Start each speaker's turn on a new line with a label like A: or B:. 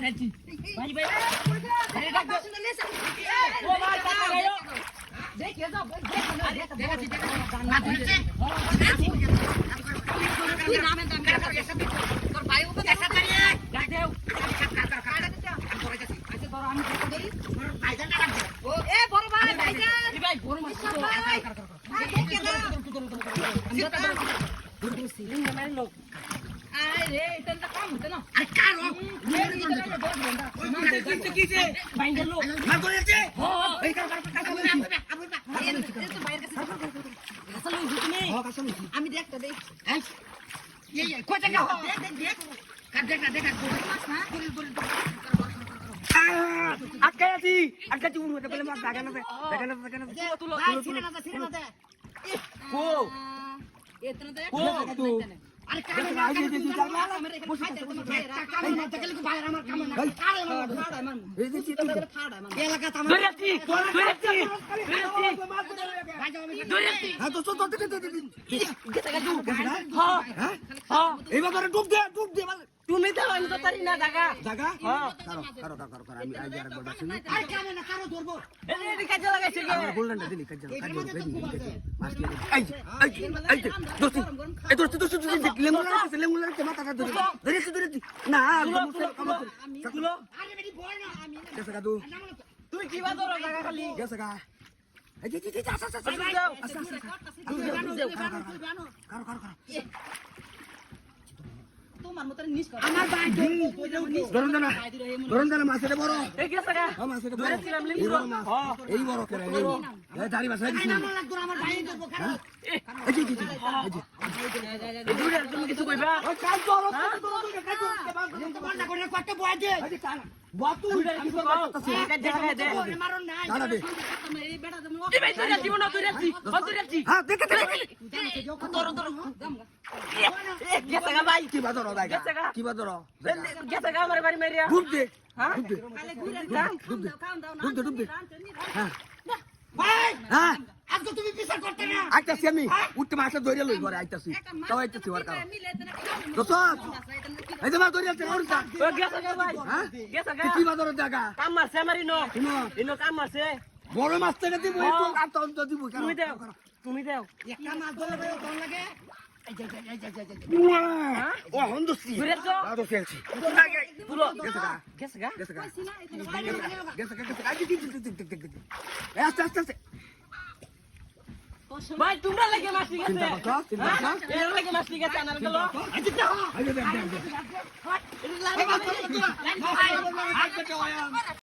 A: ধরেছি ভাই ভাই আরে ডাক
B: আমি দেখতে দেখ মাছ
C: আটকে আছি আটকে আছি উড়ে বলে মার দেখা না দেখা না দেখা না
A: তুলো
B: দে ছিড়ে
C: কো
B: এতনা
C: তো কি হ্যাঁ
A: গা ডুব হ্যাঁ
C: হ্যাঁ
A: হ্যাঁ
C: দে ডুব দে
A: তুমি তো আমি তো পারি না দাগা
C: জাগা
A: হ্যাঁ
C: কারও কারও কারও কারও আমি আজ আর বড় শুনি
B: আরে কার না কারও ধরবো
A: এই কাজে লাগাইছে গে
C: আমার গোল্ডেনটা দিলি কাজ কাজ বেদি মাছ দিয়ে এই এই এই দোস্তি এই দোস্তি দোস্তি দোস্তি লেমু লাগছে লেমু লাগছে মাথাটা ধরে ধরেছি ধরেছি না
A: তুলো
B: আরে বেটি বল না আমি
C: গেছে গা তু
A: তুই কি বা ধরো দাগা খালি
C: গেছে গা এই যে যে যে আচ্ছা আচ্ছা আচ্ছা
A: যাও
C: আচ্ছা আচ্ছা কারও কারও কারও
B: তোমার মত নিস কর
C: আমার ভাই ধরুন না ধরুন না মাছের বড়
A: এই গেছে গা
C: ও মাছের বড়
A: ধরেছিলাম
C: এই বড় মাছ এই বড় করে এই দাড়ি মাছ এই দিছি
B: আমার লাগতো আমার ভাই ধরবো খারাপ
C: এই যে এই যে এই
A: এই দূরে তুমি কিছু কইবা
C: ও কাজ করো
B: করে কত বয় দে
C: এই যে কান বাতু
A: দূরে কিছু কও কাজে লাগাই দে
B: মারন নাই
C: কানা দে
B: তুমি এই বেটা তুমি
A: এই ভাই ধরে জীবন ধরেছি ও ধরেছি
C: হ্যাঁ দেখে দেখে
A: ধরো ধরো গেছে গা আমার হ্যাঁ?
C: ডুব দে।
B: খালি ঘুরে দাও খাও দাও খাও দাও
C: ডুব দে ডুব দে। হ্যাঁ।
B: ভাই!
C: হ্যাঁ?
B: আজকে তুমি বিচার করতে না?
C: আইতাছি আমি। উঠতে মাছ ধরে লই ঘরে আইতাছি। তাও আইতাছি ওর কারণ। দোস্ত! এই যে মাছ আছে ওর হ্যাঁ? কি বাদর জায়গা
A: কাম মারছে আমারই নো ইনো। কাম মারছে
C: বড় মাছ থেকে দিব আর তো দিব
A: তুমি দেও তুমি দেও।
B: একটা মাছ ধরলে লাগে?
C: গেছে
A: গেছে
C: গেছে গেছে গেছে আস্তে আস্তে আস্তে
A: ভাই তোমরা লাগে মাছ
C: চিন্তা করছ
A: এর লাগে মাছ ঠিক আছে আনার গেল
C: দেখ দেখ